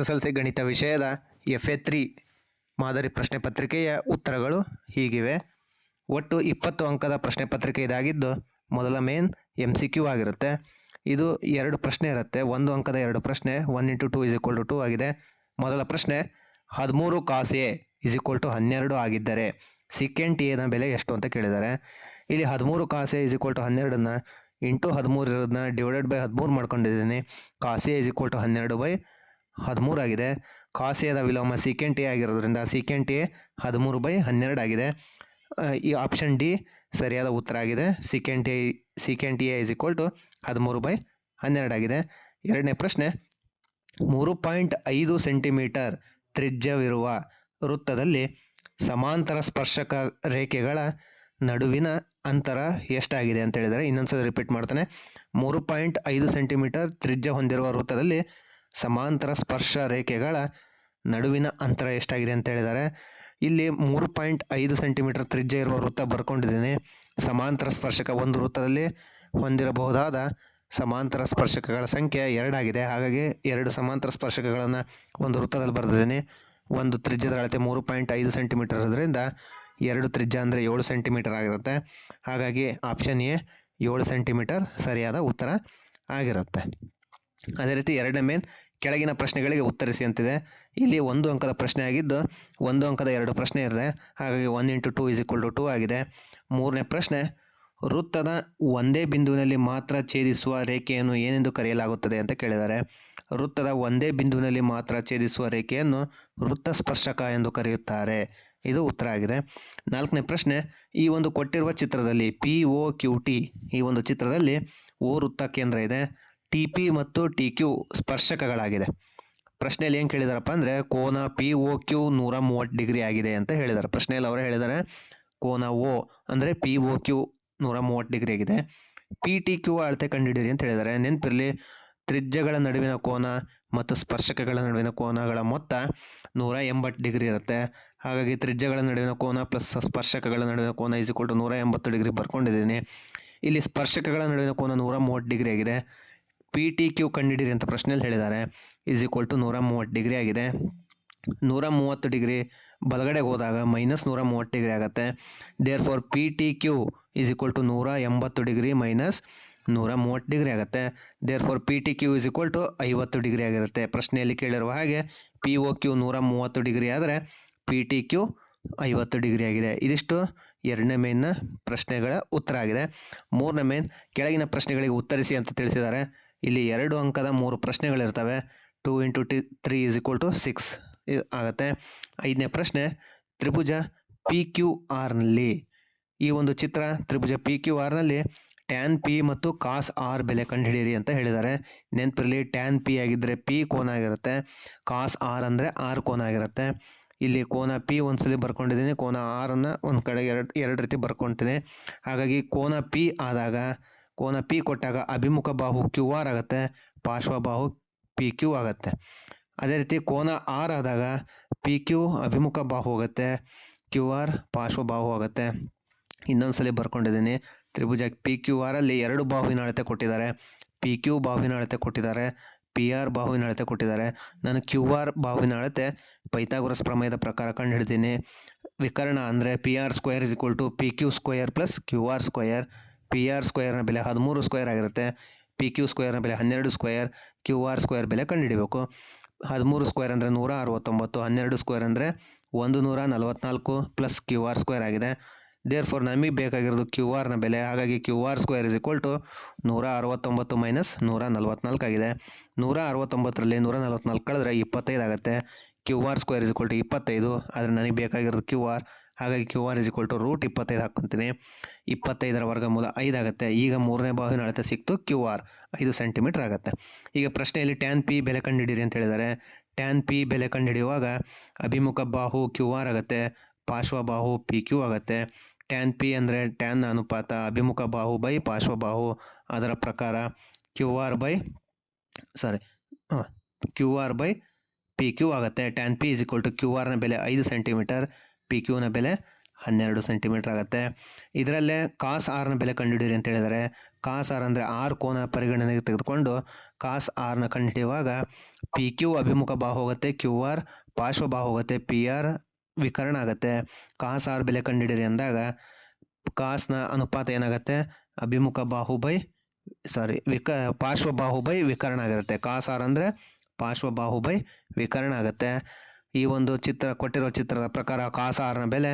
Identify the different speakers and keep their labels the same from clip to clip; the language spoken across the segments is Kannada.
Speaker 1: ಎಸ್ ಗಣಿತ ವಿಷಯದ ಎಫ್ ಎ ತ್ರೀ ಮಾದರಿ ಪ್ರಶ್ನೆ ಪತ್ರಿಕೆಯ ಉತ್ತರಗಳು ಹೀಗಿವೆ. ಒಟ್ಟು ಇಪ್ಪತ್ತು ಅಂಕದ ಪ್ರಶ್ನೆ ಪತ್ರಿಕೆ ಇದಾಗಿದ್ದು ಮೊದಲ ಮೇನ್ ಎಂ ಸಿ ಕ್ಯೂ ಆಗಿರುತ್ತೆ. ಇದು ಎರಡು ಪ್ರಶ್ನೆ ಇರುತ್ತೆ. ಒಂದು ಅಂಕದ ಎರಡು ಪ್ರಶ್ನೆ one into two is equal to two ಆಗಿದೆ. ಮೊದಲ ಪ್ರಶ್ನೆ, ಹದಿಮೂರು cos A is equal to ಹನ್ನೆರಡು ಆಗಿದ್ದರೆ ಟಿ ಎನ ಬೆಲೆ ಎಷ್ಟು ಅಂತ ಕೇಳಿದ್ದಾರೆ. ಇಲ್ಲಿ ಹದಿಮೂರು cos A is equal to ಹನ್ನೆರಡನ್ನ into ಹದಿಮೂರು ಇರೋದನ್ನ ಡಿವೈಡೆಡ್ ಬೈ ಹದಿಮೂರು ಮಾಡ್ಕೊಂಡಿದ್ದೀನಿ. Cos A is equal to ಹನ್ನೆರಡು ಬೈ ಹದಿಮೂರು ಆಗಿದೆ. ಕಾಸೆಯದ ವಿಲೋಮ ಸಿಕೆಂಟ್ ಎ ಆಗಿರೋದ್ರಿಂದ ಸಿಕೆಂಟ್ ಎ ಹದಿಮೂರು ಬೈ ಹನ್ನೆರಡು ಆಗಿದೆ. ಈ ಆಪ್ಷನ್ ಡಿ ಸರಿಯಾದ ಉತ್ತರ ಆಗಿದೆ. Secant A secant A is equal to ಹದಿಮೂರು ಬೈ ಹನ್ನೆರಡು ಆಗಿದೆ. ಎರಡನೇ ಪ್ರಶ್ನೆ, ಮೂರು ಪಾಯಿಂಟ್ ಐದು ಸೆಂಟಿಮೀಟರ್ ತ್ರಿಜ್ಯವಿರುವ ವೃತ್ತದಲ್ಲಿ ಸಮಾಂತರ ಸ್ಪರ್ಶಕ ರೇಖೆಗಳ ನಡುವಿನ ಅಂತರ ಎಷ್ಟಾಗಿದೆ ಅಂತ ಹೇಳಿದರೆ ಇನ್ನೊಂದ್ಸಲ ರಿಪೀಟ್ ಮಾಡ್ತಾನೆ. ಮೂರು ಪಾಯಿಂಟ್ ಐದು ಸೆಂಟಿಮೀಟರ್ ತ್ರಿಜ್ಯ ಹೊಂದಿರುವ ವೃತ್ತದಲ್ಲಿ ಸಮಾಂತರ ಸ್ಪರ್ಶ ರೇಖೆಗಳ ನಡುವಿನ ಅಂತರ ಎಷ್ಟಾಗಿದೆ ಅಂತ ಹೇಳಿದ್ದಾರೆ. ಇಲ್ಲಿ ಮೂರು ಪಾಯಿಂಟ್ ಐದು ಸೆಂಟಿಮೀಟರ್ ತ್ರಿಜ್ಯ ಇರುವ ವೃತ್ತ ಬರ್ಕೊಂಡಿದ್ದೀನಿ. ಸಮಾಂತರ ಸ್ಪರ್ಶಕ ಒಂದು ವೃತ್ತದಲ್ಲಿ ಹೊಂದಿರಬಹುದಾದ ಸಮಾಂತರ ಸ್ಪರ್ಶಕಗಳ ಸಂಖ್ಯೆ ಎರಡಾಗಿದೆ ಹಾಗಾಗಿ ಎರಡು ಸಮಾಂತರ ಸ್ಪರ್ಶಕಗಳನ್ನು ಒಂದು ವೃತ್ತದಲ್ಲಿ ಬರೆದಿದ್ದೀನಿ. ಒಂದು ತ್ರಿಜ್ಯದ ಅಳತೆ ಮೂರು ಪಾಯಿಂಟ್ ಐದು ಸೆಂಟಿಮೀಟರ್ ಇರೋದ್ರಿಂದ ಎರಡು ತ್ರಿಜ್ಯ ಅಂದರೆ ಏಳು ಸೆಂಟಿಮೀಟರ್ ಆಗಿರುತ್ತೆ. ಹಾಗಾಗಿ ಆಪ್ಷನ್ ಎ ಏಳು ಸೆಂಟಿಮೀಟರ್ ಸರಿಯಾದ ಉತ್ತರ ಆಗಿರುತ್ತೆ. ಅದೇ ರೀತಿ ಎರಡನೇ ಮೇನ್ ಕೆಳಗಿನ ಪ್ರಶ್ನೆಗಳಿಗೆ ಉತ್ತರಿಸಿ ಅಂತಿದೆ. ಇಲ್ಲಿ ಒಂದು ಅಂಕದ ಪ್ರಶ್ನೆ ಆಗಿದ್ದು, ಒಂದು ಅಂಕದ ಎರಡು ಪ್ರಶ್ನೆ ಇರಿದೆ ಹಾಗಾಗಿ one into two is equal to two ಆಗಿದೆ. ಮೂರನೇ ಪ್ರಶ್ನೆ, ವೃತ್ತದ ಒಂದೇ ಬಿಂದುವಿನಲ್ಲಿ ಮಾತ್ರ ಛೇದಿಸುವ ರೇಖೆಯನ್ನು ಏನೆಂದು ಕರೆಯಲಾಗುತ್ತದೆ ಅಂತ ಕೇಳಿದ್ದಾರೆ. ವೃತ್ತದ ಒಂದೇ ಬಿಂದುವಿನಲ್ಲಿ ಮಾತ್ರ ಛೇದಿಸುವ ರೇಖೆಯನ್ನು ವೃತ್ತ ಸ್ಪರ್ಶಕ ಎಂದು ಕರೆಯುತ್ತಾರೆ. ಇದು ಉತ್ತರ ಆಗಿದೆ. ನಾಲ್ಕನೇ ಪ್ರಶ್ನೆ, ಈ ಒಂದು ಕೊಟ್ಟಿರುವ ಚಿತ್ರದಲ್ಲಿ ಪಿ ಓ ಕ್ಯೂ ಟಿ ಈ ಒಂದು ಚಿತ್ರದಲ್ಲಿ ಓ ವೃತ್ತ ಕೇಂದ್ರ ಇದೆ. ಟಿ ಪಿ ಮತ್ತು ಟಿ ಕ್ಯೂ ಸ್ಪರ್ಶಕಗಳಾಗಿದೆ. ಪ್ರಶ್ನೆಯಲ್ಲಿ ಏನು ಕೇಳಿದಾರಪ್ಪ ಅಂದರೆ, ಕೋನ ಪಿ ಒ ಕ್ಯೂ ನೂರ ಮೂವತ್ತು ಡಿಗ್ರಿ ಆಗಿದೆ ಅಂತ ಹೇಳಿದ್ದಾರೆ ಪ್ರಶ್ನೆಯಲ್ಲಿ ಅವರು ಹೇಳಿದ್ದಾರೆ ಕೋನ ಓ ಅಂದರೆ ಪಿ ಒ ಕ್ಯೂ ನೂರ ಮೂವತ್ತು ಡಿಗ್ರಿ ಆಗಿದೆ. ಪಿ ಟಿ ಕ್ಯೂ ಅಳತೆ ಕಂಡುಹಿಡಿಯಿರಿ ಅಂತ ಹೇಳಿದ್ದಾರೆ ನೆನಪಿರಲಿ, ತ್ರಿಜ್ಯಗಳ ನಡುವಿನ ಕೋನ ಮತ್ತು ಸ್ಪರ್ಶಕಗಳ ನಡುವಿನ ಕೋನಗಳ ಮೊತ್ತ ನೂರ ಎಂಬತ್ತು ಡಿಗ್ರಿ ಇರುತ್ತೆ. ಹಾಗಾಗಿ ತ್ರಿಜ್ಯಗಳ ನಡುವಿನ ಕೋನ ಪ್ಲಸ್ ಸ್ಪರ್ಶಕಗಳ ನಡುವಿನ ಕೋನ ಟು ನೂರ ಎಂಬತ್ತು ಡಿಗ್ರಿ ಬರ್ಕೊಂಡಿದ್ದೀನಿ. ಇಲ್ಲಿ ಸ್ಪರ್ಶಕಗಳ ನಡುವಿನ ಕೋನ ನೂರ ಮೂವತ್ತು ಡಿಗ್ರಿ ಆಗಿದೆ. ಪಿ ಟಿ ಕ್ಯೂ ಕಂಡುಹಿಡಿಯಿರಿ ಅಂತ ಪ್ರಶ್ನೆಯಲ್ಲಿ ಹೇಳಿದ್ದಾರೆ. ಈಸ್ ಈಕ್ವಲ್ ಟು ನೂರ ಮೂವತ್ತು ಡಿಗ್ರಿ ಆಗಿದೆ. ನೂರ ಮೂವತ್ತು ಡಿಗ್ರಿ ಬಲಗಡೆಗೆ ಹೋದಾಗ ಮೈನಸ್ ನೂರ ಮೂವತ್ತು ಡಿಗ್ರಿ ಆಗುತ್ತೆ. Therefore P T Q is equal to ನೂರ ಎಂಬತ್ತು ಡಿಗ್ರಿ ಮೈನಸ್ ನೂರ ಮೂವತ್ತು ಡಿಗ್ರಿ ಆಗುತ್ತೆ. Therefore P T Q is equal to ಐವತ್ತು ಡಿಗ್ರಿ ಆಗಿರುತ್ತೆ. ಪ್ರಶ್ನೆಯಲ್ಲಿ ಕೇಳಿರುವ ಹಾಗೆ ಪಿ ಒ ಕ್ಯೂ ನೂರ ಮೂವತ್ತು ಡಿಗ್ರಿ ಆದರೆ ಪಿ ಟಿ ಕ್ಯೂ ಐವತ್ತು ಡಿಗ್ರಿ ಆಗಿದೆ. ಇದಿಷ್ಟು ಎರಡನೇ ಮೇನ್ನ ಪ್ರಶ್ನೆಗಳ ಉತ್ತರ ಆಗಿದೆ. ಮೂರನೇ ಮೇನ್ ಕೆಳಗಿನ ಪ್ರಶ್ನೆಗಳಿಗೆ ಉತ್ತರಿಸಿ ಅಂತ ತಿಳಿಸಿದ್ದಾರೆ. ಇಲ್ಲಿ ಎರಡು ಅಂಕದ ಮೂರು ಪ್ರಶ್ನೆಗಳಿರ್ತವೆ. Two into T, three is equal to six. ಆಗುತ್ತೆ. ಐದನೇ ಪ್ರಶ್ನೆ, ತ್ರಿಭುಜ ಪಿ ಕ್ಯೂ ಆರ್ನಲ್ಲಿ ಈ ಒಂದು ಚಿತ್ರ ತ್ರಿಭುಜ ಪಿ ಕ್ಯೂ ಆರ್ನಲ್ಲಿ ಟ್ಯಾನ್ ಪಿ ಮತ್ತು ಕಾಸ್ ಆರ್ ಬೆಲೆ ಕಂಡುಹಿಡಿಯಿರಿ ಅಂತ ಹೇಳಿದ್ದಾರೆ. ನೆನಪಿರಲಿ ಟ್ಯಾನ್ ಪಿ ಆಗಿದ್ದರೆ ಪಿ ಕೋನ ಆಗಿರುತ್ತೆ. ಕಾಸ್ ಆರ್ ಅಂದರೆ ಆರ್ ಕೋನ ಆಗಿರುತ್ತೆ. ಇಲ್ಲಿ ಕೋನ ಪಿ ಒಂದ್ಸಲಿ ಬರ್ಕೊಂಡಿದ್ದೀನಿ. ಕೋನ ಆರನ್ನು ಒಂದು ಕಡೆ ಎರಡು ಎರಡು ರೀತಿ ಬರ್ಕೊತೀನಿ. ಹಾಗಾಗಿ ಕೋನ ಪಿ ಆದಾಗ ಕೋನ ಪಿ ಕೊಟ್ಟಾಗ ಅಭಿಮುಖ ಬಾಹು ಕ್ಯೂ ಆರ್ ಆಗುತ್ತೆ ಪಾರ್ಶ್ವಬಾಹು ಪಿ ಕ್ಯೂ ಆಗುತ್ತೆ. ಅದೇ ರೀತಿ ಕೋನ ಆರ್ ಆದಾಗ ಪಿ ಕ್ಯೂ ಅಭಿಮುಖ ಬಾಹು ಆಗುತ್ತೆ ಕ್ಯೂ ಆರ್ ಪಾರ್ಶ್ವಬಾಹು ಆಗುತ್ತೆ. ಇನ್ನೊಂದು ಸಲ ಬರ್ಕೊಂಡಿದ್ದೀನಿ ತ್ರಿಭುಜ ಪಿ ಕ್ಯೂ ಆರಲ್ಲಿ ಎರಡು ಬಾಹುವಿನ ಅಳತೆ ಕೊಟ್ಟಿದ್ದಾರೆ. ಪಿ ಕ್ಯೂ ಬಾಹುವಿನ ಅಳತೆ ಕೊಟ್ಟಿದ್ದಾರೆ ಪಿ ಆರ್ ಬಾಹುವಿನ ಅಳತೆ ಕೊಟ್ಟಿದ್ದಾರೆ. ನಾನು ಕ್ಯೂ ಆರ್ ಬಾಹುವಿನ ಅಳತೆ ಪೈಥಾಗೊರಸ್ ಪ್ರಮೇಯದ ಪ್ರಕಾರ ಕಂಡುಹಿಡ್ತೀನಿ ವಿಕರ್ಣ ಅಂದರೆ P R square is equal to P Q square plus Q R square P R ಸ್ಕ್ವೇರ್ನ ಬೆಲೆ ಹದಿಮೂರು ಸ್ಕ್ವೇರ್ ಆಗಿರುತ್ತೆ. ಪಿ ಕ್ಯೂ ಸ್ಕ್ವೇರ್ನ ಬೆಲೆ ಹನ್ನೆರಡು ಸ್ಕ್ವೇರ್ ಕ್ಯೂ ಆರ್ ಸ್ಕ್ವೇರ್ ಬೆಲೆ ಕಂಡುಹಿಡಿಬೇಕು. ಹದಿಮೂರು ಸ್ಕ್ವೇರ್ ಅಂದರೆ ನೂರ ಅರವತ್ತೊಂಬತ್ತು, ಹನ್ನೆರಡು ಸ್ಕ್ವೇರ್ ಅಂದರೆ ಒಂದು ನೂರ ನಲವತ್ನಾಲ್ಕು ಪ್ಲಸ್ ಕ್ಯೂ ಆರ್ ಸ್ಕ್ವೇರ್ ಆಗಿದೆ. ದೇರ್ ಫೋರ್ ನಮಗೆ ಬೇಕಾಗಿರೋದು ಕ್ಯೂ ಆರ್ನ ಬೆಲೆ. ಹಾಗಾಗಿ Q R square is equal to ನೂರ ಅರವತ್ತೊಂಬತ್ತು ಮೈನಸ್ ನೂರ ನಲವತ್ನಾಲ್ಕು ಆಗಿದೆ. ನೂರ ಅರವತ್ತೊಂಬತ್ತರಲ್ಲಿ ನೂರ ನಲವತ್ನಾಲ್ಕು ಕಳೆದ್ರೆ ಇಪ್ಪತ್ತೈದು ಆಗುತ್ತೆ. Q R square is equal to ಇಪ್ಪತ್ತೈದು. ಆದರೆ ನನಗೆ ಬೇಕಾಗಿರೋದು ಕ್ಯೂ ಆರ್ ಹಾಗಾಗಿ Q R is equal to root ಇಪ್ಪತ್ತೈದು ಹಾಕ್ಕೊತೀನಿ ಇಪ್ಪತ್ತೈದರ ವರ್ಗಮೂಲ ಐದು ಆಗುತ್ತೆ. ಈಗ ಮೂರನೇ ಬಾಹುವಿನ ಅಳತೆ ಸಿಕ್ತು ಕ್ಯೂ ಆರ್ ಐದು ಸೆಂಟಿಮೀಟರ್ ಆಗುತ್ತೆ. ಈಗ ಪ್ರಶ್ನೆಯಲ್ಲಿ ಟ್ಯಾನ್ ಪಿ ಬೆಲೆ ಕಂಡುಹಿಡಿಯಿರಿ ಅಂತ ಹೇಳಿದ್ದಾರೆ ಟ್ಯಾನ್ ಪಿ ಬೆಲೆ ಕಂಡುಹಿಡಿಯುವಾಗ ಅಭಿಮುಖ ಬಾಹು ಕ್ಯೂ ಆರ್ ಆಗುತ್ತೆ. ಪಾರ್ಶ್ವಬಾಹು ಪಿ ಕ್ಯೂ ಆಗುತ್ತೆ. ಟ್ಯಾನ್ ಪಿ ಅಂದರೆ ಟ್ಯಾನ್ ಅನುಪಾತ, ಅಭಿಮುಖ ಬಾಹು ಬೈ ಪಾರ್ಶ್ವಬಾಹು ಅದರ ಪ್ರಕಾರ ಕ್ಯೂ ಆರ್ ಬೈ ಸಾರಿ ಹಾಂ Q R by P Q ಆಗುತ್ತೆ. Tan P is equal to Q ಆರ್ನ ಬೆಲೆ ಐದು ಸೆಂಟಿಮೀಟರ್ ಪಿ ಕ್ಯೂನ ಬೆಲೆ ಹನ್ನೆರಡು ಸೆಂಟಿಮೀಟರ್ ಆಗುತ್ತೆ. ಇದರಲ್ಲೇ ಕಾಸ್ ಆರ್ನ ಬೆಲೆ ಕಂಡುಹಿಡಿಯಿರಿ ಅಂತ ಹೇಳಿದರೆ. ಕಾಸ್ ಆರ್ ಅಂದರೆ ಆರ್ ಕೋನ ಪರಿಗಣನೆಗೆ ತೆಗೆದುಕೊಂಡು ಕಾಸ್ ಆರ್ನ ಕಂಡುಹಿಡಿಯುವಾಗ ಪಿ ಕ್ಯೂ ಅಭಿಮುಖ ಬಾಹು ಹೋಗುತ್ತೆ ಕ್ಯೂ ಆರ್ ಪಾರ್ಶ್ವ ಬಾಹು ಹೋಗುತ್ತೆ ಪಿ ಆರ್ ವಿಕರಣ ಆಗುತ್ತೆ. ಕಾಸ್ ಆರ್ ಬೆಲೆ ಕಂಡುಹಿಡಿಯಿರಿ ಅಂದಾಗ ಕಾಸ್ನ ಅನುಪಾತ ಏನಾಗುತ್ತೆ? ಅಭಿಮುಖ ಬಾಹು ಬೈ ಸಾರಿ ವಿಕ, ಪಾರ್ಶ್ವ ಬಾಹು ವಿಕರ್ಣ ಆಗಿರುತ್ತೆ. ಕಾಸ್ ಆರ್ ಅಂದರೆ ಪಾರ್ಶ್ವ ಬಾಹು ವಿಕರ್ಣ ಆಗುತ್ತೆ. ಈ ಒಂದು ಚಿತ್ರ ಕೊಟ್ಟಿರೋ ಚಿತ್ರದ ಪ್ರಕಾರ ಕಾಸ್ ಆರ್ನ ಬೆಲೆ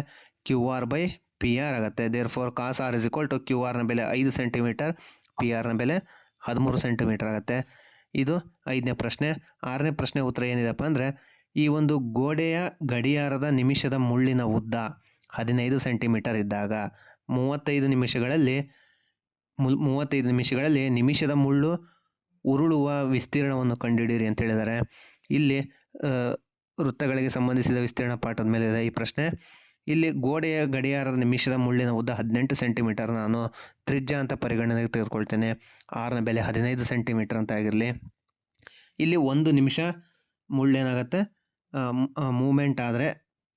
Speaker 1: Q R by P R ಆಗುತ್ತೆ. Therefore cos R is equal to Q ಆರ್ನ ಬೆಲೆ ಐದು ಸೆಂಟಿಮೀಟರ್, ಪಿ ಆರ್ನ ಬೆಲೆ ಹದಿಮೂರು ಸೆಂಟಿಮೀಟರ್ ಆಗುತ್ತೆ. ಇದು ಐದನೇ ಪ್ರಶ್ನೆ. ಆರನೇ ಪ್ರಶ್ನೆ ಉತ್ತರ ಏನಿದೆಪ್ಪ ಅಂದರೆ, ಈ ಒಂದು ಗೋಡೆಯ ಗಡಿಯಾರದ ನಿಮಿಷದ ಮುಳ್ಳಿನ ಉದ್ದ ಹದಿನೈದು ಸೆಂಟಿಮೀಟರ್ ಇದ್ದಾಗ ಮೂವತ್ತೈದು ನಿಮಿಷಗಳಲ್ಲಿ ಮುಲ್ ಮೂವತ್ತೈದು ನಿಮಿಷಗಳಲ್ಲಿ ನಿಮಿಷದ ಮುಳ್ಳು ಉರುಳುವ ವಿಸ್ತೀರ್ಣವನ್ನು ಕಂಡುಹಿಡಿಯಿರಿ ಅಂತ ಹೇಳಿದ್ದಾರೆ. ಇಲ್ಲಿ ವೃತ್ತಗಳಿಗೆ ಸಂಬಂಧಿಸಿದ ವಿಸ್ತೀರ್ಣ ಪಾಠದ ಮೇಲೆ ಇದೆ ಈ ಪ್ರಶ್ನೆ. ಇಲ್ಲಿ ಗೋಡೆಯ ಗಡಿಯಾರದ ನಿಮಿಷದ ಮುಳ್ಳಿನ ಉದ್ದ ಹದಿನೆಂಟು ಸೆಂಟಿಮೀಟರ್. ನಾನು ತ್ರಿಜ್ಯ ಅಂತ ಪರಿಗಣನೆಗೆ ತೆಗೆದುಕೊಳ್ತೇನೆ. ಆರನ ಬೆಲೆ ಹದಿನೈದು ಸೆಂಟಿಮೀಟರ್ ಅಂತ ಆಗಿರಲಿ. ಇಲ್ಲಿ ಒಂದು ನಿಮಿಷ ಮುಳ್ಳೇನಾಗತ್ತೆ. ಮೂಮೆಂಟ್ ಆದರೆ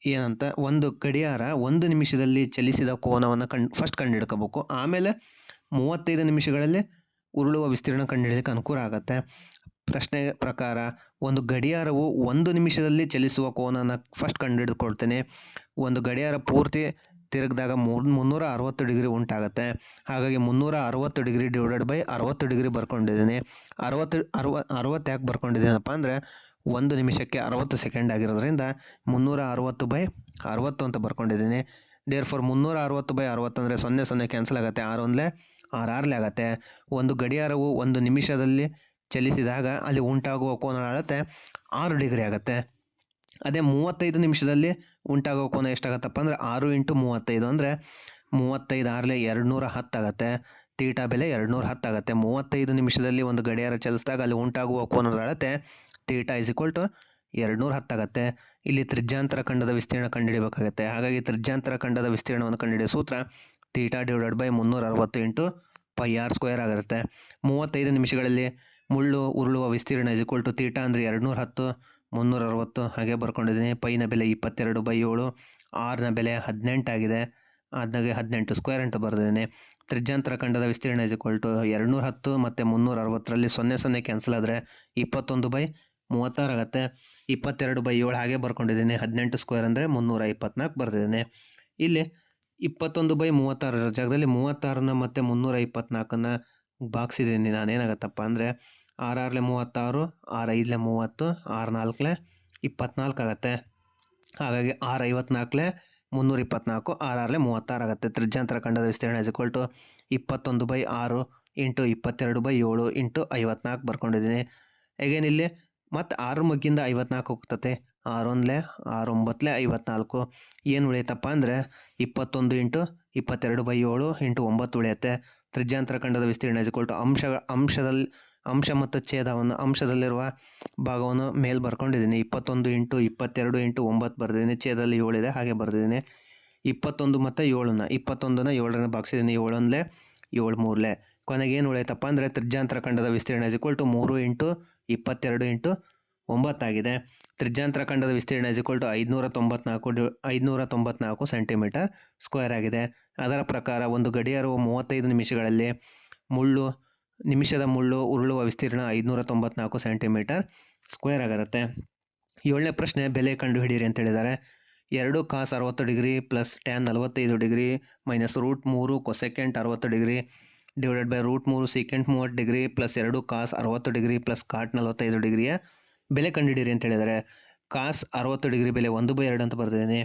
Speaker 1: ಏನಂತ? ಒಂದು ಗಡಿಯಾರ ಒಂದು ನಿಮಿಷದಲ್ಲಿ ಚಲಿಸಿದ ಕೋನವನ್ನು ಕಂಡು, ಫಸ್ಟ್ ಕಂಡುಹಿಡ್ಕೋಬೇಕು. ಆಮೇಲೆ ಮೂವತ್ತೈದು ನಿಮಿಷಗಳಲ್ಲಿ ಉರುಳುವ ವಿಸ್ತೀರ್ಣ ಕಂಡುಹಿಡಿಯೋಕ್ಕೆ ಅನುಕೂಲ ಆಗುತ್ತೆ. ಪ್ರಶ್ನೆ ಪ್ರಕಾರ ಒಂದು ಗಡಿಯಾರವು ಒಂದು ನಿಮಿಷದಲ್ಲಿ ಚಲಿಸುವ ಕೋನನ ಫಸ್ಟ್ ಕಂಡುಹಿಡ್ಕೊಳ್ತೇನೆ ಒಂದು ಗಡಿಯಾರ ಪೂರ್ತಿ ತಿರುಗಿದಾಗ ಮೂರ್ ಮುನ್ನೂರ ಅರವತ್ತು ಡಿಗ್ರಿ ಉಂಟಾಗುತ್ತೆ. ಹಾಗಾಗಿ ಮುನ್ನೂರ ಅರವತ್ತು ಡಿಗ್ರಿ ಡಿವೈಡೆಡ್ ಬೈ ಅರವತ್ತು ಡಿಗ್ರಿ ಬರ್ಕೊಂಡಿದ್ದೀನಿ. ಅರವತ್ತು, ಅರವ, ಅರವತ್ತು ಯಾಕೆ ಬರ್ಕೊಂಡಿದ್ದೀನಪ್ಪ ಅಂದರೆ ಒಂದು ನಿಮಿಷಕ್ಕೆ ಅರವತ್ತು ಸೆಕೆಂಡ್ ಆಗಿರೋದ್ರಿಂದ ಮುನ್ನೂರ ಅರವತ್ತು ಬೈ ಅರವತ್ತು ಅಂತ ಬರ್ಕೊಂಡಿದ್ದೀನಿ. ದೇರ್ ಫಾರ್ ಮುನ್ನೂರ ಅರವತ್ತು ಬೈ ಅರವತ್ತು ಅಂದರೆ ಸೊನ್ನೆ ಸೊನ್ನೆ ಕ್ಯಾನ್ಸಲ್ ಆಗುತ್ತೆ. ಆರು ಒಂದಲೇ, ಆರು ಆರ್ಲೆ ಆಗುತ್ತೆ. ಒಂದು ಗಡಿಯಾರವು ಒಂದು ನಿಮಿಷದಲ್ಲಿ ಚಲಿಸಿದಾಗ ಅಲ್ಲಿ ಉಂಟಾಗುವ ಕೋನ ಅಳತೆ ಆರು ಡಿಗ್ರಿ ಆಗುತ್ತೆ. ಅದೇ ಮೂವತ್ತೈದು ನಿಮಿಷದಲ್ಲಿ ಉಂಟಾಗುವ ಕೋನ ಎಷ್ಟಾಗತ್ತಪ್ಪ ಅಂದರೆ ಆರು ಇಂಟು ಮೂವತ್ತೈದು ಅಂದರೆ ಮೂವತ್ತೈದು ಆರಲೆ ಎರಡುನೂರ ಹತ್ತಾಗತ್ತೆ ತೀಟಾ ಬೆಲೆ ಎರಡುನೂರ ಹತ್ತಾಗತ್ತೆ ಮೂವತ್ತೈದು ನಿಮಿಷದಲ್ಲಿ ಒಂದು ಗಡಿಯಾರ ಚಲಿಸಿದಾಗ ಅಲ್ಲಿ ಉಂಟಾಗುವ ಕೋನದ ಅಳತೆ ತೀಟಾ ಇಸ್ ಇಕ್ವಲ್ ಟು ಎರಡುನೂರ ಹತ್ತಾಗತ್ತೆ ಇಲ್ಲಿ ತ್ರಿಜ್ಯಾಂತರ ಖಂಡದ ವಿಸ್ತೀರ್ಣ ಕಂಡುಹಿಡಿಯಬೇಕಾಗತ್ತೆ. ಹಾಗಾಗಿ ತ್ರಿಜ್ಯಾಂತರ ಖಂಡದ ವಿಸ್ತೀರ್ಣವನ್ನು ಕಂಡುಹಿಡಿಯೋ ಸೂತ್ರ ತೀಟಾ ಡಿವೈಡೆಡ್ ಬೈ ಮುನ್ನೂರ ಅರವತ್ತು ಇಂಟು ಪೈ ಆರ್ ಸ್ಕ್ವೇರ್ ಆಗಿರುತ್ತೆ. ಮೂವತ್ತೈದು ನಿಮಿಷಗಳಲ್ಲಿ ಮುಳ್ಳು, ಉರುಳುವ ವಿಸ್ತೀರ್ಣ ಇಸ್ ಇಕ್ವಲ್ ಟು ತೀಟಾ ಅಂದರೆ ಎರಡುನೂರ ಹತ್ತು ಮುನ್ನೂರ ಅರವತ್ತು ಹಾಗೆ ಬರ್ಕೊಂಡಿದ್ದೀನಿ. ಪೈನ ಬೆಲೆ ಇಪ್ಪತ್ತೆರಡು ಬೈ ಏಳು ಆರ್ನ ಬೆಲೆ ಹದಿನೆಂಟಾಗಿದೆ ಅದಾಗೆ ಹದಿನೆಂಟು ಸ್ಕ್ವೇರ್ ಅಂತ ಬರೆದಿದ್ದೀನಿ. ತ್ರಿಜ್ಯಾಂತರ ಖಂಡದ ವಿಸ್ತೀರ್ಣ ಇಸ್ ಇಕ್ವಲ್ ಟು ಎರಡುನೂರ ಹತ್ತು ಮತ್ತು ಮುನ್ನೂರ ಅರವತ್ತರಲ್ಲಿ ಸೊನ್ನೆ ಸೊನ್ನೆ ಕ್ಯಾನ್ಸಲ್ ಆದರೆ ಇಪ್ಪತ್ತೊಂದು ಬೈ ಮೂವತ್ತಾರು ಆಗುತ್ತೆ. ಇಪ್ಪತ್ತೆರಡು ಬೈ ಏಳು ಹಾಗೆ ಬರ್ಕೊಂಡಿದ್ದೀನಿ. ಹದಿನೆಂಟು ಸ್ಕ್ವೇರ್ ಅಂದರೆ ಮುನ್ನೂರ ಇಪ್ಪತ್ನಾಲ್ಕು ಬರೆದಿದ್ದೀನಿ. ಇಲ್ಲಿ ಇಪ್ಪತ್ತೊಂದು ಬೈ ಮೂವತ್ತಾರರ ಜಾಗದಲ್ಲಿ ಮೂವತ್ತಾರನ್ನ ಮತ್ತು ಮುನ್ನೂರ ಇಪ್ಪತ್ನಾಲ್ಕನ್ನು ನಾನು ನಾನೇನಾಗತ್ತಪ್ಪ ಅಂದರೆ ಆರು ಆರಲೆ ಮೂವತ್ತಾರು ಆರು ಐದಲೆ ಮೂವತ್ತು ಆರು ನಾಲ್ಕಲೆ ಇಪ್ಪತ್ನಾಲ್ಕು ಆಗುತ್ತೆ ಹಾಗಾಗಿ ಆರು ಐವತ್ನಾಲ್ಕಲೆ ಮುನ್ನೂರ ಇಪ್ಪತ್ನಾಲ್ಕು ಆರು ಆರಲೆ ಮೂವತ್ತಾರು ಆಗುತ್ತೆ ತ್ರಿಜ್ಯಾಂತರ ಖಂಡದ ವಿಸ್ತೀರ್ಣ ಇಸ್ ಇಕ್ವಲ್ ಟು ಇಪ್ಪತ್ತೊಂದು ಬೈ ಆರು ಇಂಟು ಇಪ್ಪತ್ತೆರಡು ಬೈ ಏಳು ಇಂಟು ಐವತ್ನಾಲ್ಕು ಬರ್ಕೊಂಡಿದ್ದೀನಿ ಹೇಗೇನು ಇಲ್ಲಿ ಮತ್ತು ಆರು ಮಗ್ಗಿಂದ ಐವತ್ನಾಲ್ಕು ಹೋಗ್ತತೆ. ಆರೊಂದಲೆ, ಆರೊಂಬತ್ತಲೆ ಐವತ್ನಾಲ್ಕು. ಏನು ಉಳಿಯುತ್ತಪ್ಪ ಅಂದರೆ ಇಪ್ಪತ್ತೊಂದು ಇಂಟು ಇಪ್ಪತ್ತೆರಡು ಬೈ ಏಳು ಇಂಟು ಒಂಬತ್ತು ಉಳಿಯುತ್ತೆ. ತ್ರಿಜ್ಯಾಂತರ ಖಂಡದ ವಿಸ್ತೀರ್ಣ ಇಸ್ ಟು ಅಂಶ ಅಂಶದಲ್ಲಿ ಅಂಶ ಮತ್ತು ಛೇದವನ್ನು ಅಂಶದಲ್ಲಿರುವ ಭಾಗವನ್ನು ಮೇಲ್ ಬರ್ಕೊಂಡಿದ್ದೀನಿ. ಇಪ್ಪತ್ತೊಂದು ಇಂಟು ಇಪ್ಪತ್ತೆರಡು ಇಂಟು ಒಂಬತ್ತು ಬರೆದಿದ್ದೀನಿ. ಛೇದಲ್ಲಿ ಏಳಿದೆ ಹಾಗೆ ಬರೆದಿದ್ದೀನಿ. ಇಪ್ಪತ್ತೊಂದು ಮತ್ತು ಏಳನ್ನ. ಇಪ್ಪತ್ತೊಂದನ್ನ ಏಳರನ್ನ ಬಾಗಿಸಿದ್ದೀನಿ ಏಳೊಂದಲೇ ಏಳು ಮೂರಲೆ. ಕೊನೆಗೆ ಏನು ಉಳಿಯುತ್ತಪ್ಪ ಅಂದರೆ ತ್ರಿಜ್ಯಾಂತರ ಖಂಡದ ವಿಸ್ತೀರ್ಣ ಇಸ್ ಟು ಮೂರು ಇಂಟು ಇಪ್ಪತ್ತೆರಡು ಇಂಟು ಒಂಬತ್ತಾಗಿದೆ ತ್ರಿಜ್ಯಾಂತರ ಖಂಡದ ವಿಸ್ತೀರ್ಣ ಇಸ್ ಟು ಐದುನೂರ ತೊಂಬತ್ನಾಲ್ಕು ಡಿ, ಐದುನೂರ ತೊಂಬತ್ನಾಲ್ಕು ಸೆಂಟಿಮೀಟರ್ ಸ್ಕ್ವೇರ್ ಆಗಿದೆ. ಅದರ ಪ್ರಕಾರ ಒಂದು ಗಡಿಯಾರವು ಮೂವತ್ತೈದು ನಿಮಿಷಗಳಲ್ಲಿ ಮುಳ್ಳು ನಿಮಿಷದ ಮುಳ್ಳು ಉರುಳುವ ವಿಸ್ತೀರ್ಣ ಐದುನೂರ ತೊಂಬತ್ನಾಲ್ಕು ಸೆಂಟಿಮೀಟರ್ ಸ್ಕ್ವೇರ್ ಆಗಿರುತ್ತೆ ಏಳನೇ ಪ್ರಶ್ನೆ, ಬೆಲೆ ಕಂಡುಹಿಡಿಯಿರಿ ಅಂತ ಹೇಳಿದ್ದಾರೆ. ಎರಡು ಕಾಸ್ ಅರವತ್ತು ಡಿಗ್ರಿ ಪ್ಲಸ್ ಟ್ಯಾನ್ ನಲವತ್ತೈದು ಡಿಗ್ರಿ ಮೈನಸ್ ರೂಟ್ ಮೂರು ಕೊಸೆಕೆಂಟ್ ಅರವತ್ತು ಡಿಗ್ರಿ ಡಿವೈಡೆಡ್ ಬೈ ರೂಟ್ ಮೂರು ಸೆಕೆಂಡ್ ಮೂವತ್ತು ಡಿಗ್ರಿ ಪ್ಲಸ್ ಎರಡು ಕಾಸ್ ಅರವತ್ತು ಡಿಗ್ರಿ ಪ್ಲಸ್ ಕಾಟ್ ನಲವತ್ತೈದು ಡಿಗ್ರಿಯ ಬೆಲೆ ಕಂಡುಹಿಡಿಯಿರಿ ಅಂತ ಹೇಳಿದ್ದಾರೆ. ಕಾಸ್ ಅರವತ್ತು ಡಿಗ್ರಿ ಬೆಲೆ ಒಂದು ಬೈ ಎರಡು ಅಂತ ಬರ್ತಿದ್ದೀನಿ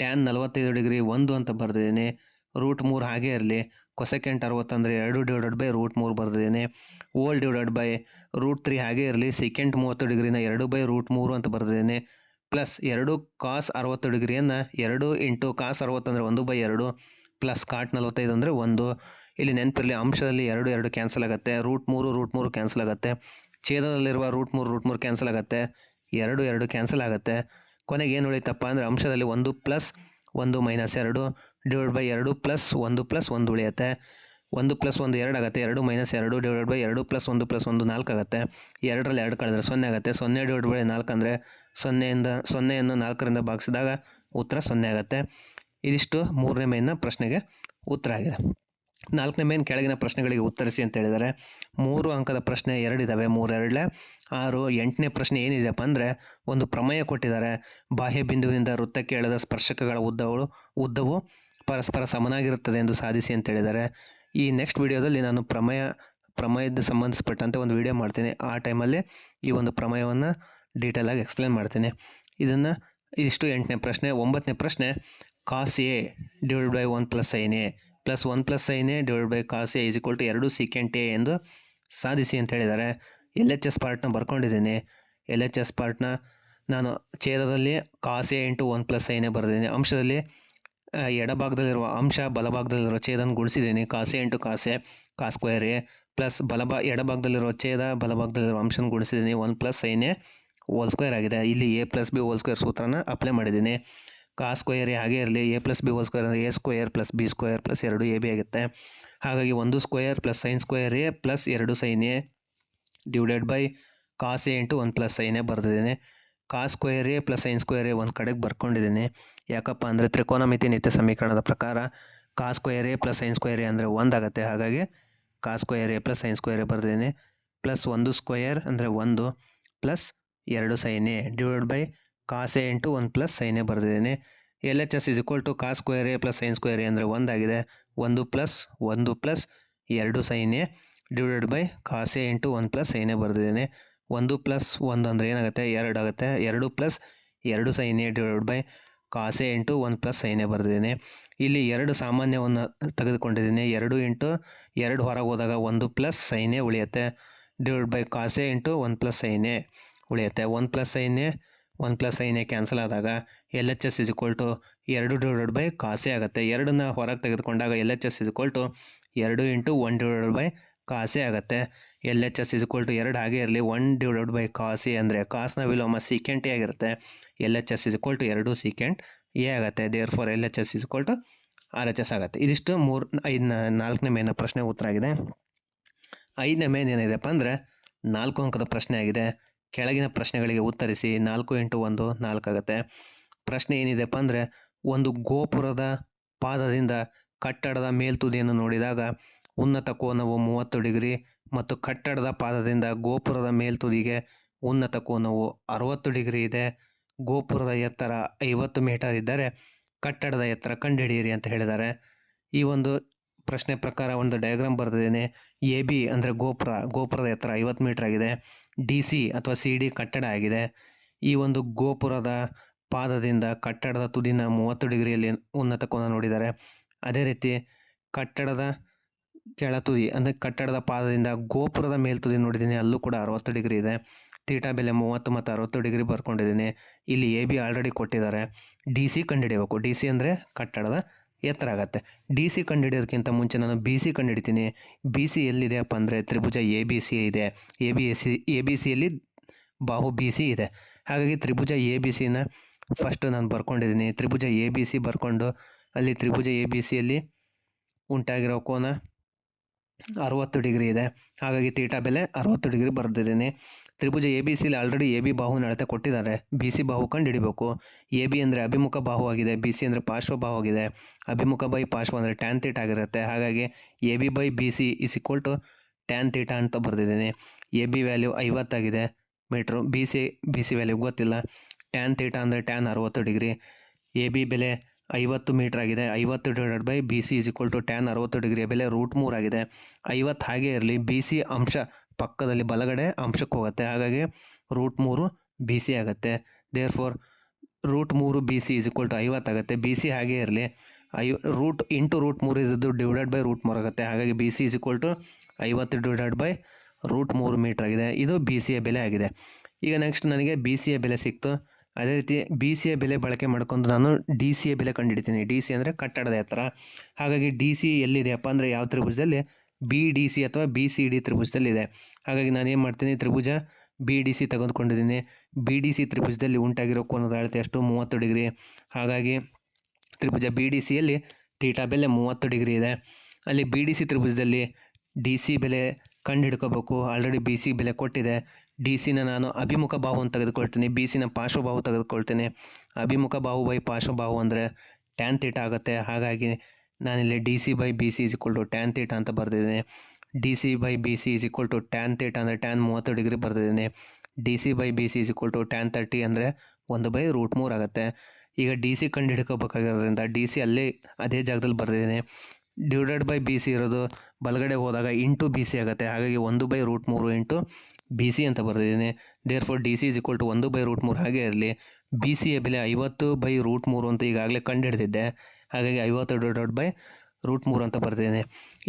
Speaker 1: ಟ್ಯಾನ್ ನಲವತ್ತೈದು ಡಿಗ್ರಿ ಒಂದು ಅಂತ ಬರ್ತಿದ್ದೀನಿ ರೂಟ್ ಮೂರು ಹಾಗೇ ಇರಲಿ. ಕೊಸೆಕೆಂಟ್ ಅರವತ್ತಂದರೆ ಎರಡು ಡಿವೈಡೆಡ್ ಬೈ ರೂಟ್ ಮೂರು ಬರೆದಿದ್ದೇನೆ. Whole divided by root three ಹಾಗೆ ಇರಲಿ. ಸೆಕೆಂಡ್ ಮೂವತ್ತು ಡಿಗ್ರಿನ ಎರಡು ಬೈ ರೂಟ್ ಮೂರು ಅಂತ ಬರೆದಿದ್ದೇನೆ. ಪ್ಲಸ್ ಎರಡು ಕಾಸ್ ಅರವತ್ತು ಡಿಗ್ರಿಯನ್ನು ಎರಡು ಇಂಟು ಕಾಸ್ ಅರವತ್ತಂದರೆ ಒಂದು ಬೈ ಎರಡು ಪ್ಲಸ್ ಕಾಟ್ ನಲವತ್ತೈದು ಅಂದರೆ ಒಂದು. ಇಲ್ಲಿ ನೆನಪಿರಲಿ, ಅಂಶದಲ್ಲಿ ಎರಡು ಎರಡು ಕ್ಯಾನ್ಸಲ್ ಆಗುತ್ತೆ. ರೂಟ್ ಮೂರು ರೂಟ್ ಮೂರು ಕ್ಯಾನ್ಸಲ್ ಆಗುತ್ತೆ. ಛೇದದಲ್ಲಿರುವ ರೂಟ್ ಮೂರು ರೂಟ್ ಮೂರು ಕ್ಯಾನ್ಸಲ್ ಆಗುತ್ತೆ. ಎರಡು ಎರಡು ಕ್ಯಾನ್ಸಲ್ ಆಗುತ್ತೆ. ಕೊನೆಗೆ ಏನು ಉಳಿತಪ್ಪ ಅಂದರೆ ಅಂಶದಲ್ಲಿ ಒಂದು ಪ್ಲಸ್ ಒಂದು ಮೈನಸ್ ಎರಡು. ಡಿವೈಡ್ ಬೈ ಎರಡು ಪ್ಲಸ್ ಒಂದು ಪ್ಲಸ್ ಒಂದು ಉಳಿಯುತ್ತೆ. ಒಂದು ಪ್ಲಸ್ ಒಂದು ಎರಡು ಆಗುತ್ತೆ. ಎರಡು ಮೈನಸ್ ಎರಡು ಡಿವೈಡ್ ಬೈ ಎರಡು ಪ್ಲಸ್ ಒಂದು ಪ್ಲಸ್ ಒಂದು ನಾಲ್ಕು ಆಗುತ್ತೆ. ಎರಡರಲ್ಲಿ ಎರಡು ಕಳೆದ್ರೆ ಸೊನ್ನೆ ಆಗುತ್ತೆ. ಸೊನ್ನೆ ಡಿವೈಡ್ ಬೈ ನಾಲ್ಕು ಅಂದರೆ ಸೊನ್ನೆಯಿಂದ, ಸೊನ್ನೆಯನ್ನು ನಾಲ್ಕರಿಂದ ಭಾಗಿಸಿದಾಗ ಉತ್ತರ ಸೊನ್ನೆ ಆಗುತ್ತೆ. ಇದಿಷ್ಟು ಮೂರನೇ ಮೇನ ಪ್ರಶ್ನೆಗೆ ಉತ್ತರ ಆಗಿದೆ. ನಾಲ್ಕನೇ ಮೇನ್ ಕೆಳಗಿನ ಪ್ರಶ್ನೆಗಳಿಗೆ ಉತ್ತರಿಸಿ ಅಂತ ಹೇಳಿದರೆ, ಮೂರು ಅಂಕದ ಪ್ರಶ್ನೆ ಎರಡಿದ್ದಾವೆ ಮೂರೆರಡಲೆ ಆರು, ಎಂಟನೇ ಪ್ರಶ್ನೆ ಏನಿದೆಯಪ್ಪ ಅಂದರೆ, ಒಂದು ಪ್ರಮೇಯ ಕೊಟ್ಟಿದ್ದಾರೆ. ಬಾಹ್ಯ ಬಿಂದುವಿನಿಂದ ವೃತ್ತಕ್ಕೆ ಎಳೆದ ಸ್ಪರ್ಶಕಗಳ ಉದ್ದಗಳು ಉದ್ದವು ಪರಸ್ಪರ ಸಮನಾಗಿರುತ್ತದೆ ಎಂದು ಸಾಧಿಸಿ ಅಂತ ಹೇಳಿದ್ದಾರೆ. ಈ ನೆಕ್ಸ್ಟ್ ವಿಡಿಯೋದಲ್ಲಿ ನಾನು ಪ್ರಮೇಯ, ಪ್ರಮೇಯದ ಸಂಬಂಧಿಸಿಪಟ್ಟಂತೆ ಒಂದು ವಿಡಿಯೋ ಮಾಡ್ತೀನಿ. ಆ ಟೈಮಲ್ಲಿ ಈ ಒಂದು ಪ್ರಮೇಯವನ್ನು ಡೀಟೇಲಾಗಿ ಎಕ್ಸ್ಪ್ಲೇನ್ ಮಾಡ್ತೀನಿ. ಇದನ್ನು ಇದಿಷ್ಟು ಎಂಟನೇ ಪ್ರಶ್ನೆ, ಒಂಬತ್ತನೇ ಪ್ರಶ್ನೆ cos A divide by one plus sine A plus one plus sine A divide by cos A equal to ಎರಡು ಸೀಕೆಂಟ್ ಎ ಎಂದು ಸಾಧಿಸಿ ಅಂತ ಹೇಳಿದ್ದಾರೆ. ಎಲ್ ಎಚ್ ಎಸ್ ಪಾರ್ಟ್ನ ಬರ್ಕೊಂಡಿದ್ದೀನಿ. ಎಲ್ ಎಚ್ ಎಸ್ ಪಾರ್ಟ್ನ ನಾನು ಛೇದದಲ್ಲಿ cos A into one plus sine A ಬರೆದಿದ್ದೀನಿ. ಅಂಶದಲ್ಲಿ ಎಡಭಾಗದಲ್ಲಿರುವ ಅಂಶ ಬಲಭಾಗದಲ್ಲಿರುವ ಛೇದನ ಗುಣಿಸಿದ್ದೀನಿ. Cos A into cos A, cos square A plus ಬಲಭಾ, ಎಡಭಾಗದಲ್ಲಿರುವ ಛೇದ ಬಲಭಾಗದಲ್ಲಿರುವ ಅಂಶನ ಗುಣಿಸಿದ್ದೀನಿ. One plus sine whole square ಆಗಿದೆ. ಇಲ್ಲಿ A plus B whole square ಸೂತ್ರನ apply ಮಾಡಿದ್ದೀನಿ. ಕಾ ಸ್ಕ್ವೇರ್ ಎ ಹಾಗೆ ಇರಲಿ. A plus B whole square ಅಂದರೆ A square plus B square plus ಎರಡು ಎ ಬಿ ಆಗುತ್ತೆ. ಹಾಗಾಗಿ ಒಂದು square plus sine square A plus ಎರಡು sine A divided by cos A into one plus sine A ಬರೆದಿದ್ದೀನಿ. Cos square A plus sine square A ಒಂದು ಕಡೆಗೆ ಬರ್ಕೊಂಡಿದ್ದೀನಿ. ಯಾಕಪ್ಪ ಅಂದರೆ ತ್ರಿಕೋನಮಿತಿ ನಿತ್ಯ ಸಮೀಕರಣದ ಪ್ರಕಾರ cos square A plus sine square A ಅಂದರೆ ಒಂದಾಗುತ್ತೆ ಹಾಗಾಗಿ cos square A plus sine square A ಬರ್ದಿದ್ದೀನಿ. Plus ಒಂದು ಸ್ಕ್ವೇರ್ ಅಂದರೆ ಒಂದು ಪ್ಲಸ್ ಎರಡು sine A divide by cos A into ಒಂದು plus sine A ಬರ್ದಿದ್ದೀನಿ. L H S is equal to cos square A plus sine square A ಅಂದರೆ ಒಂದಾಗಿದೆ ಒಂದು ಪ್ಲಸ್ ಒಂದು ಪ್ಲಸ್ ಎರಡು sine A divided by cos A into ಒಂದು ಪ್ಲಸ್ ಸೈನ್ ಎ ಬರ್ದಿದ್ದೀನಿ. ಒಂದು ಪ್ಲಸ್ ಒಂದು ಅಂದರೆ ಏನಾಗುತ್ತೆ? ಎರಡು ಆಗುತ್ತೆ. ಎರಡು ಪ್ಲಸ್ ಎರಡು sine A divide by cos A into one plus sine A ಬರೆದಿದ್ದೀನಿ. ಇಲ್ಲಿ ಎರಡು ಸಾಮಾನ್ಯವನ್ನು ತೆಗೆದುಕೊಂಡಿದ್ದೀನಿ. ಎರಡು ಇಂಟು ಎರಡು ಹೊರಗೆ ಹೋದಾಗ ಒಂದು ಪ್ಲಸ್ ಸೈನೇ ಉಳಿಯುತ್ತೆ. Divide by cos A into one plus sine A ಉಳಿಯುತ್ತೆ. One plus sine A one plus sine A cancel ಆದಾಗ L H S is equal to ಎರಡು ಡಿವೈಡೆಡ್ ಬೈ ಕಾಸೆ ಆಗುತ್ತೆ. ಎರಡನ್ನ ಹೊರಗೆ ತೆಗೆದುಕೊಂಡಾಗ L H S is equal to ಎರಡು into one divided by cos A ಆಗುತ್ತೆ. L H S is to ಎರಡು ಹಾಗೆ ಇರಲಿ. ಒನ್ ಡಿವೈಡೆಡ್ ಬೈ ಕಾಸೆ ಅಂದರೆ ಕಾಸ್ನ ವಿಲೋಮ ಸಿಕೆಂಟಿ ಆಗಿರುತ್ತೆ L H S is equal to ಎರಡು ಸೀಕೆಂಟ್ ಎ ಆಗುತ್ತೆ. Therefore L H S is equal to R H S ಆಗುತ್ತೆ. ಇದಿಷ್ಟು ಮೂರು ಐದನ ನಾಲ್ಕನೇ ಮೇನ ಪ್ರಶ್ನೆ ಉತ್ತರ ಆಗಿದೆ. ಐದನೇ ಮೇನ್ ಏನಿದೆಪ್ಪ ಅಂದರೆ ನಾಲ್ಕು ಅಂಕದ ಪ್ರಶ್ನೆ ಆಗಿದೆ. ಕೆಳಗಿನ ಪ್ರಶ್ನೆಗಳಿಗೆ ಉತ್ತರಿಸಿ. ನಾಲ್ಕು ಇಂಟು ಒಂದು ನಾಲ್ಕಾಗುತ್ತೆ ಪ್ರಶ್ನೆ ಏನಿದೆಪ್ಪ ಅಂದರೆ ಒಂದು ಗೋಪುರದ ಪಾದದಿಂದ ಕಟ್ಟಡದ ಮೇಲ್ತುದಿಯನ್ನು ನೋಡಿದಾಗ ಉನ್ನತ ಕೋನವು ಮೂವತ್ತು ಡಿಗ್ರಿ ಮತ್ತು ಕಟ್ಟಡದ ಪಾದದಿಂದ ಗೋಪುರದ ಮೇಲ್ತುದಿಗೆ ಉನ್ನತ ಕೋನವು ಅರವತ್ತು ಡಿಗ್ರಿ ಇದೆ. ಗೋಪುರದ ಎತ್ತರ ಐವತ್ತು ಮೀಟರ್ ಇದ್ದರೆ ಕಟ್ಟಡದ ಎತ್ತರ ಕಂಡುಹಿಡಿಯಿರಿ ಅಂತ ಹೇಳಿದ್ದಾರೆ. ಈ ಒಂದು ಪ್ರಶ್ನೆ ಪ್ರಕಾರ ಒಂದು ಡಯಾಗ್ರಾಮ್ ಬರೆದಿದ್ದೀನಿ. ಎ ಬಿ ಅಂದರೆ ಗೋಪುರ, ಗೋಪುರದ ಎತ್ತರ ಐವತ್ತು ಮೀಟರ್ ಆಗಿದೆ. ಡಿ ಸಿ ಅಥವಾ ಸಿ ಡಿ ಕಟ್ಟಡ ಆಗಿದೆ. ಈ ಒಂದು ಗೋಪುರದ ಪಾದದಿಂದ ಕಟ್ಟಡದ ತುದಿನ ಮೂವತ್ತು ಡಿಗ್ರಿಯಲ್ಲಿ ಉನ್ನತ ಕೋನ ನೋಡಿದ್ದಾರೆ ಅದೇ ರೀತಿ ಕಟ್ಟಡದ ಕೆಳ ತುದಿ ಅಂದರೆ ಕಟ್ಟಡದ ಪಾದದಿಂದ ಗೋಪುರದ ಮೇಲ್ತುದಿ ನೋಡಿದ್ದೀನಿ. ಅಲ್ಲೂ ಕೂಡ ಅರವತ್ತು ಡಿಗ್ರಿ ಇದೆ. ತೀಟಾ ಬೆಲೆ ಮೂವತ್ತು ಮತ್ತು ಅರವತ್ತು ಡಿಗ್ರಿ ಬರ್ಕೊಂಡಿದ್ದೀನಿ. ಇಲ್ಲಿ ಎ ಬಿ ಆಲ್ರೆಡಿ ಕೊಟ್ಟಿದ್ದಾರೆ. ಡಿ ಸಿ ಕಂಡುಹಿಡಿಯಬೇಕು. ಡಿ ಸಿ ಅಂದರೆ ಕಟ್ಟಡದ ಎತ್ತರ ಆಗುತ್ತೆ. ಡಿ ಸಿ ಕಂಡುಹಿಡಿಯೋದಕ್ಕಿಂತ ಮುಂಚೆ ನಾನು ಬಿ ಸಿ ಕಂಡುಹಿಡಿತೀನಿ. ಬಿ ಸಿ ಎಲ್ಲಿದೆಯಪ್ಪ ಅಂದರೆ ತ್ರಿಭುಜ ಎ ಬಿ ಸಿ ಇದೆ. A B S C A B ಸಿಯಲ್ಲಿ ಬಾಹು ಬಿ ಸಿ ಇದೆ. ಹಾಗಾಗಿ ತ್ರಿಭುಜ ಎ ಬಿ ಸಿನ ಫಸ್ಟ್ ನಾನು ಬರ್ಕೊಂಡಿದ್ದೀನಿ. ತ್ರಿಭುಜ ಎ ಬಿ ಸಿ ಬರ್ಕೊಂಡು ಅಲ್ಲಿ ತ್ರಿಭುಜ ಎ ಬಿ ಸಿಯಲ್ಲಿ ಉಂಟಾಗಿರೋ ಕೋನ ಅರುವತ್ತು ಡಿಗ್ರಿ ಇದೆ. ಹಾಗಾಗಿ ತೀಟಾ ಬೆಲೆ ಅರುವತ್ತು ಡಿಗ್ರಿ ಬರೆದಿದ್ದೀನಿ. ತ್ರಿಭುಜ ಎ ಬಿ ಸಿಲಿ ಆಲ್ರೆಡಿ ಎ ಬಿ ಬಾಹುವಿನ ಅಳತೆ ಕೊಟ್ಟಿದ್ದಾರೆ. ಬಿ ಸಿ ಬಾಹು ಕಂಡು ಹಿಡಿಬೇಕು. ಎ ಬಿ ಅಂದರೆ ಅಭಿಮುಖ ಬಾಹು ಆಗಿದೆ. ಬಿ ಸಿ ಅಂದರೆ ಪಾರ್ಶ್ವ ಬಾಹು ಆಗಿದೆ. ಅಭಿಮುಖ ಬೈ ಪಾರ್ಶ್ವ ಅಂದರೆ ಟ್ಯಾನ್ ತೀಟ ಆಗಿರುತ್ತೆ. ಹಾಗಾಗಿ A B by B C is equal to tan theta ಅಂತ ಬರೆದಿದ್ದೀನಿ. A B value ಐವತ್ತಾಗಿದೆ meter B C B C value ಗೊತ್ತಿಲ್ಲ. ಟ್ಯಾನ್ ತೀಟ ಅಂದರೆ ಟ್ಯಾನ್ ಅರುವತ್ತು ಡಿಗ್ರಿ. ಎ ಬಿ ಬೆಲೆ ಐವತ್ತು ಮೀಟರ್ ಆಗಿದೆ. ಐವತ್ತು divided by B C is equal to tan ಅರವತ್ತು ಡಿಗ್ರಿಯ ಬೆಲೆ ರೂಟ್ ಮೂರು ಆಗಿದೆ. ಐವತ್ತು ಹಾಗೆ ಇರಲಿ. ಬಿ ಸಿ ಅಂಶ ಪಕ್ಕದಲ್ಲಿ ಬಲಗಡೆ ಅಂಶಕ್ಕೆ ಹೋಗುತ್ತೆ. ಹಾಗಾಗಿ ರೂಟ್ ಮೂರು ಬಿ ಸಿ ಆಗುತ್ತೆ. ದೇರ್ ಫೋರ್ ರೂಟ್ ಮೂರು B C is equal to ಐವತ್ತಾಗುತ್ತೆ B C ಹಾಗೆ ಇರಲಿ. ಐ ರೂಟ್ ಇಂಟು ರೂಟ್ ಮೂರು ಇದ್ದು ಡಿವೈಡೆಡ್ ಬೈ ರೂಟ್ ಮೂರು ಆಗುತ್ತೆ. ಹಾಗಾಗಿ B C is equal to ಐವತ್ತು ಡಿವೈಡೆಡ್ ಬೈ ರೂಟ್ ಮೂರು ಮೀಟ್ರ್ ಆಗಿದೆ. ಇದು ಬಿ ಸಿಯ ಬೆಲೆ ಆಗಿದೆ. ಈಗ ನೆಕ್ಸ್ಟ್ ನನಗೆ ಬಿ ಸಿಯ ಬೆಲೆ ಸಿಕ್ತು. ಅದೇ ರೀತಿ ಬಿ ಸಿಯ ಬೆಲೆ ಬಳಕೆ ಮಾಡ್ಕೊಂಡು ನಾನು ಡಿ ಸಿಯ ಬೆಲೆ ಕಂಡುಹಿಡ್ತೀನಿ ಡಿ ಸಿ ಅಂದರೆ ಕಟ್ಟಡದ ಎತ್ತರ. ಹಾಗಾಗಿ ಡಿ ಸಿ ಎಲ್ಲಿದೆಯಪ್ಪ ಅಂದರೆ ಯಾವ ತ್ರಿಭುಜದಲ್ಲಿ? ಬಿ ಡಿ ಸಿ ಅಥವಾ ಬಿ ಸಿ ಡಿ ತ್ರಿಭುಜದಲ್ಲಿದೆ ಹಾಗಾಗಿ ನಾನು ಏನು ಮಾಡ್ತೀನಿ? ತ್ರಿಭುಜ ಬಿ ಡಿ ಸಿ ತೆಗೆದುಕೊಂಡಿದ್ದೀನಿ. ಬಿ ಡಿ ಸಿ ತ್ರಿಭುಜದಲ್ಲಿ ಉಂಟಾಗಿರೋ ಕೋನದ ಅಳತೆ ಅಷ್ಟು ಮೂವತ್ತು ಡಿಗ್ರಿ. ಹಾಗಾಗಿ ತ್ರಿಭುಜ ಬಿ ಡಿ ಸಿಯಲ್ಲಿ ತೀಟಾ ಬೆಲೆ ಮೂವತ್ತು ಡಿಗ್ರಿ ಇದೆ. ಅಲ್ಲಿ ಬಿ ಡಿ ಸಿ ತ್ರಿಭುಜದಲ್ಲಿ ಡಿ ಸಿ ಬೆಲೆ ಕಂಡು ಹಿಡ್ಕೋಬೇಕು ಆಲ್ರೆಡಿ ಬಿ ಸಿ ಬೆಲೆ ಕೊಟ್ಟಿದೆ. ಡಿ ಸಿನ ನಾನು ಅಭಿಮುಖ ಬಾಹುವನ್ನು ತೆಗೆದುಕೊಳ್ತೀನಿ. ಬಿ ಸಿನ ಪಾರ್ಶ್ವಬಾಹು ತೆಗೆದುಕೊಳ್ತೀನಿ. ಅಭಿಮುಖ ಬಾಹು ಬೈ ಪಾರ್ಶ್ವಬಾಹು ಅಂದರೆ ಟ್ಯಾನ್ ತೀಟ ಆಗುತ್ತೆ. ಹಾಗಾಗಿ ನಾನಿಲ್ಲಿ D C by B C is equal to tan theta ಅಂತ ಬರೆದಿದ್ದೀನಿ. D C by B C is equal to tan theta ಅಂದರೆ ಟ್ಯಾನ್ ಮೂವತ್ತು ಡಿಗ್ರಿ ಬರೆದಿದ್ದೀನಿ. D C by B C is equal to tan thirty ಅಂದರೆ ಒಂದು ಬೈ ರೂಟ್ ಮೂರು ಆಗುತ್ತೆ. ಈಗ ಡಿ ಸಿ ಕಂಡು ಹಿಡ್ಕೋಬೇಕಾಗಿರೋದ್ರಿಂದ ಡಿ ಸಿ ಅಲ್ಲೇ ಅದೇ ಜಾಗದಲ್ಲಿ ಬರೆದಿದ್ದೀನಿ. ಡಿವೈಡೆಡ್ ಬೈ ಬಿ ಸಿ ಇರೋದು ಬಲಗಡೆ ಹೋದಾಗ ಇಂಟು ಬಿ ಸಿ ಆಗುತ್ತೆ. ಹಾಗಾಗಿ ಒಂದು ಬೈ ರೂಟ್ ಮೂರು ಇಂಟು ಬಿ ಸಿ ಅಂತ ಬರೆದಿದ್ದೀನಿ. Therefore D C is equal to ಒಂದು ಬೈ ರೂಟ್ ಮೂರು ಹಾಗೆ ಇರಲಿ. ಬಿ ಸಿಯ ಬೆಲೆ ಐವತ್ತು ಬೈ ರೂಟ್ ಮೂರು ಅಂತ ಈಗಾಗಲೇ ಕಂಡುಹಿಡಿದಿದ್ದೆ. ಹಾಗಾಗಿ ಐವತ್ತು ಡಿವೈಡೆಡ್ ಬೈ ರೂಟ್ ಮೂರು ಅಂತ ಬರ್ತಿದ್ದೀನಿ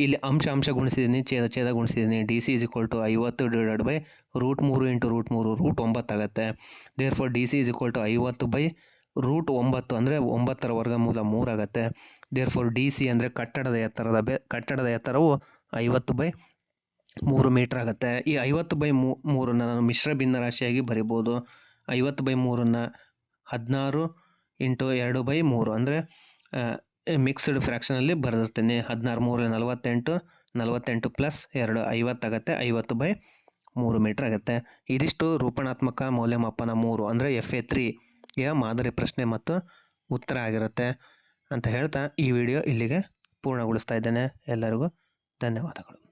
Speaker 1: ಇಲ್ಲಿ ಅಂಶ ಅಂಶ ಗುಣಿಸಿದ್ದೀನಿ ಛೇದ ಛೇದ ಗುಣಿಸಿದ್ದೀನಿ D C is equal to ಐವತ್ತು ಡಿವೈಡೆಡ್ ಬೈ ರೂಟ್ ಮೂರು ಇಂಟು ರೂಟ್ ಮೂರು root ಒಂಬತ್ತಾಗುತ್ತೆ therefore D C is equal to ಐವತ್ತು ಬೈ ರೂಟ್ ಒಂಬತ್ತು ಅಂದರೆ ಒಂಬತ್ತರ ವರ್ಗ ಮೂಲ ಮೂರಾಗುತ್ತೆ ದೇರ್ ಫೋರ್ ಡಿ ಸಿ ಅಂದರೆ ಕಟ್ಟಡದ ಎತ್ತರದ ಬೆ, ಕಟ್ಟಡದ ಎತ್ತರವು ಐವತ್ತು ಬೈ ಮೂರು ಮೀಟ್ರ್ ಆಗುತ್ತೆ. ಈ ಐವತ್ತು ಬೈ ಮೂ, ಮೂರನ್ನು ನಾನು ಮಿಶ್ರ ಭಿನ್ನರಾಶಿಯಾಗಿ ಬರಿಬೋದು. ಐವತ್ತು ಬೈ ಮೂರನ್ನು ಹದಿನಾರು ಇಂಟು ಎರಡು ಬೈ ಮೂರು ಅಂದರೆ ಮಿಕ್ಸ್ಡ್ ಫ್ರ್ಯಾಕ್ಷನಲ್ಲಿ ಬರೆದಿರ್ತೀನಿ. ಹದಿನಾರು ಮೂರು ನಲವತ್ತೆಂಟು ನಲವತ್ತೆಂಟು ಪ್ಲಸ್ ಎರಡು ಐವತ್ತಾಗತ್ತೆ ಐವತ್ತು ಬೈ ಮೂರು ಮೀಟ್ರ್ ಆಗುತ್ತೆ. ಇದಿಷ್ಟು ರೂಪಣಾತ್ಮಕ ಮೌಲ್ಯಮಾಪನ ಮೂರು ಅಂದರೆ ಎಫ್ ಎ ತ್ರೀಯ ಮಾದರಿ ಪ್ರಶ್ನೆ ಮತ್ತು ಉತ್ತರ ಆಗಿರುತ್ತೆ. ಅಂತ ಹೇಳ್ತಾ ಈ ವಿಡಿಯೋ ಇಲ್ಲಿಗೆ ಪೂರ್ಣಗೊಳಿಸ್ತಾ ಇದ್ದೇನೆ ಎಲ್ಲರಿಗೂ ಧನ್ಯವಾದಗಳು.